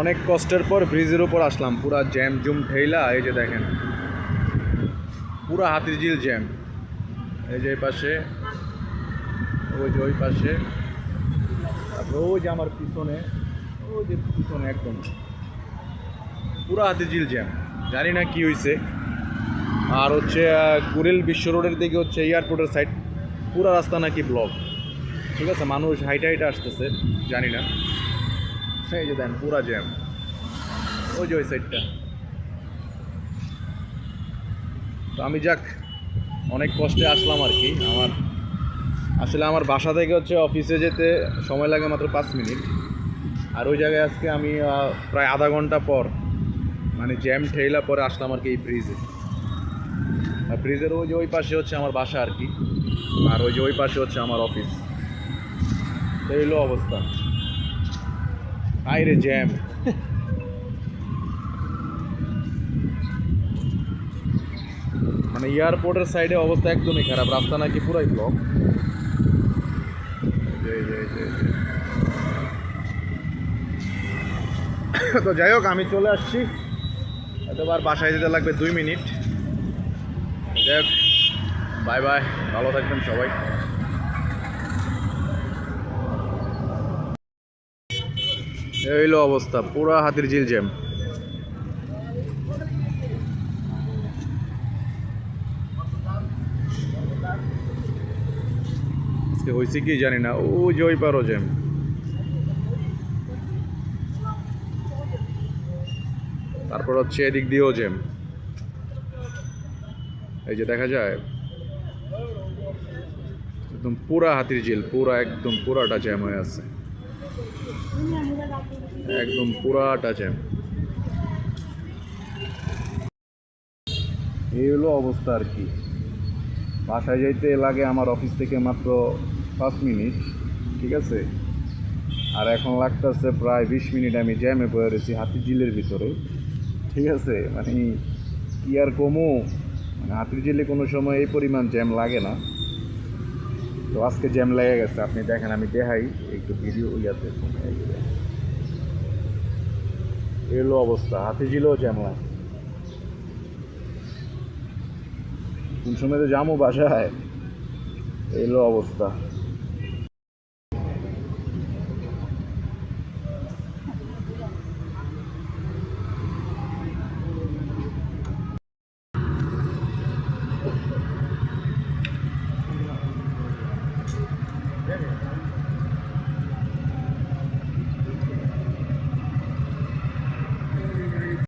অনেক কষ্টের পর ব্রিজের উপর আসলাম। পুরা জ্যাম, জুম ঠেইলা, এই যে দেখেন। পুরা হাতির ঝিল জ্যাম। এই যে এই পাশে, ওই যে ওই পাশে। তারপর ওই যে আমার পিছনে, ওই যে পিছনে একদম। পুরা হাতির ঝিল জ্যাম। জানি না কি হয়েছে আর হচ্ছে কুড়িল বিশ্ব রোডের দিকে হচ্ছে এয়ারপোর্টের সাইড পুরা রাস্তা নাকি ব্লক ঠিক আছে, মানুষ হাইটে হাইটে আসতেছে, জানি না। দেন, পুরা জ্যাম ওই যে ওই সাইডটা তো আমি যাক, অনেক কষ্টে আসলাম আর কি। আমার আসলে আমার বাসা থেকে হচ্ছে অফিসে যেতে সময় লাগে মাত্র পাঁচ মিনিট। আর ওই জায়গায় আজকে আমি প্রায় আধা ঘণ্টা পর মানে জ্যাম ঠেলা পরে আসলাম আর কি এই ব্রিজে আর ব্রিজের ওই যে ওই পাশে হচ্ছে আমার বাসা আর কি। আর ওই যে ওই পাশে হচ্ছে আমার অফিস এই হলো অবস্থা। আইরে জ্যাম মানে এয়ারপোর্টের সাইডে অবস্থা একদমই খারাপ। রাস্তা নাকি পুরাই ব্লক তো যাই হোক, আমি চলে আসছি। এতবার বাসায় যেতে লাগবে দুই মিনিট। যাই হোক বাই বাই ভালো থাকবেন সবাই। এই হইল অবস্থা, পুরা হাতির ঝিল জ্যাম আজকে হয়েছে কি জানি না, ও যে ওই পারো জ্যাম। তারপর হচ্ছে এদিক দিয়েও জ্যাম। এই যে দেখা যায়, একদম পুরা হাতির ঝিল, পুরা একদম পুরাটা জ্যাম হয়ে আছে। একদম পুরাটা জ্যাম এই হলো অবস্থা আর কি। বাসায় যাইতে লাগে আমার অফিস থেকে মাত্র পাঁচ মিনিট, ঠিক আছে? আর এখন লাগতেছে প্রায় বিশ মিনিট আমি জ্যামে পড়ে রয়েছি হাতির ঝিলের ভিতরে, ঠিক আছে? মানে কি আর কমু? মানে হাতির ঝিলে কোনো সময় এই পরিমাণ জ্যাম লাগে না। তো আজকে জ্যাম লেগে গেছে, আপনি দেখেন, আমি দেখাই, একটু ভিডিও ইয়াতে এলো অবস্থা হাতে ঝিলেও জ্যাম লাগে কোন সময় তো জামও বাসায়। এলো অবস্থা।